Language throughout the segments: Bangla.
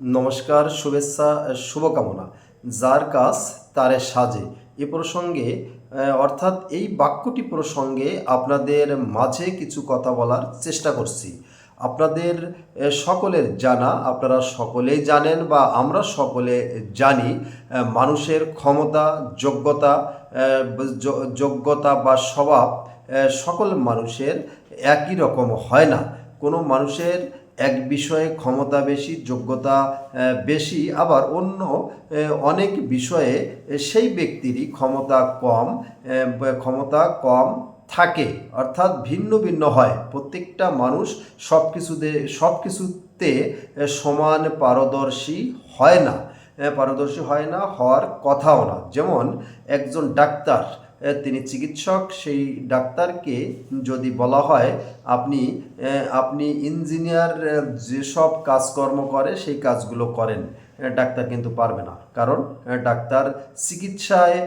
নমস্কার, শুভেচ্ছা শুভকামনা। যার কাজ তারে সাজে। এ প্রসঙ্গে অর্থাৎ এই বাক্যটি প্রসঙ্গে আপনাদের মাঝে কিছু কথা বলার চেষ্টা করছি। আপনাদের সকলের জানা, আপনারা সকলেই জানেন বা আমরা সকলে জানি মানুষের ক্ষমতা, যোগ্যতা যোগ্যতা বা স্বভাব সকল মানুষের একই রকম হয় না। কোনো মানুষের এক বিষয়ে ক্ষমতা বেশি, যোগ্যতা বেশি, আবার অন্য অনেক বিষয়ে সেই ব্যক্তিরই ক্ষমতা কম ক্ষমতা কম থাকে, অর্থাৎ ভিন্ন ভিন্ন হয়। প্রত্যেকটা মানুষ সব কিছুতে সব কিছুতে সমান পারদর্শী হয় না। পারদর্শী হয় না, হওয়ার কথাও না। যেমন একজন ডাক্তার তিনি চিকিৎসক, সেই ডাক্তারকে যদি বলা হয়, আপনি আপনি ইঞ্জিনিয়ার যেসব কাজকর্ম করে, সেই কাজগুলো করেন ডাক্তার কিন্তু পারবে না। কারণ ডাক্তার চিকিৎসায়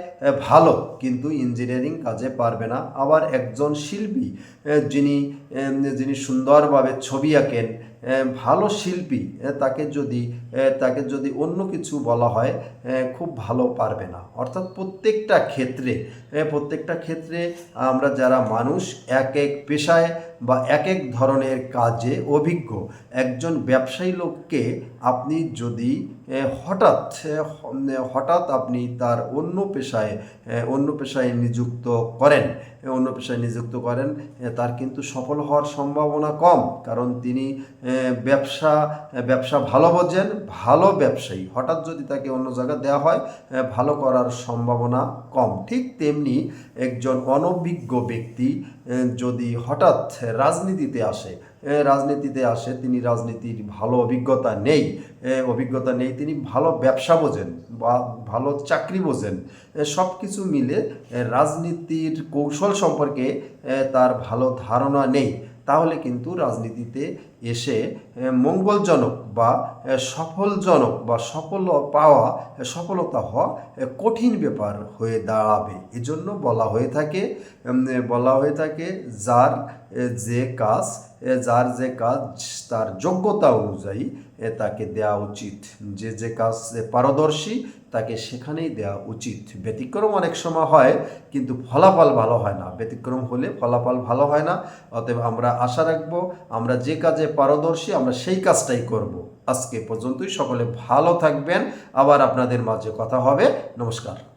ভালো, কিন্তু ইঞ্জিনিয়ারিং কাজে পারবে না। আবার একজন শিল্পী যিনি যিনি সুন্দরভাবে ছবি আঁকেন ভালো শিল্পী তাকে যদি তাকে যদি অন্য কিছু বলা হয় খুব ভালো পারবে না। অর্থাৎ প্রত্যেকটা ক্ষেত্রে প্রত্যেকটা ক্ষেত্রে আমরা যারা মানুষ, এক এক পেশায় বা এক এক ধরনের কাজে অভিজ্ঞ একজন ব্যবসায়ী লোককে আপনি যদি হঠাৎ হঠাৎ আপনি তার অন্য পেশায় অন্য পেশায় নিযুক্ত করেন অন্য পেশায় নিযুক্ত করেন তার কিন্তু সফল হওয়ার সম্ভাবনা কম। কারণ তিনি ব্যবসা ব্যবসা ভালো বোঝেন, ভালো ব্যবসায়ী। হঠাৎ যদি তাকে অন্য জায়গায় দেওয়া হয় ভালো করার সম্ভাবনা কম। ঠিক তেমনি একজন অনভিজ্ঞ ব্যক্তি যদি হঠাৎ রাজনীতিতে আসে। রাজনীতিতে আসে, তিনি রাজনীতির ভালো অভিজ্ঞতা নেই। অভিজ্ঞতা নেই, তিনি ভালো ব্যবসা বোঝেন, বা ভালো চাকরি বোঝেন। সব কিছু মিলে রাজনীতির কৌশল সম্পর্কে তার ভালো ধারণা নেই। তাহলে কিন্তু রাজনীতিতে এসে মঙ্গলজনক বা সফলজনক বা সফল পাওয়া সফলতা হওয়া কঠিন ব্যাপার হয়ে দাঁড়াবে। এজন্য বলা হয়ে থাকে বলা হয়ে থাকে, যার যে কাজ যার যে কাজ, তার যোগ্যতা অনুযায়ী তাকে দেওয়া উচিত। যে যে কাজ পারদর্শী, তাকে সেখানেই দেওয়া উচিত। ব্যতিক্রম অনেক সময় হয়, কিন্তু ফলাফল ভালো হয় না। ব্যতিক্রম হলে ফলাফল ভালো হয় না। অতএব আমরা আশা রাখব, আমরা যে কাজে পারদর্শী, আমরা সেই কাজটাই করব। আজকে পর্যন্তই, সকলে ভালো থাকবেন। আবার আপনাদের মাঝে কথা হবে। নমস্কার।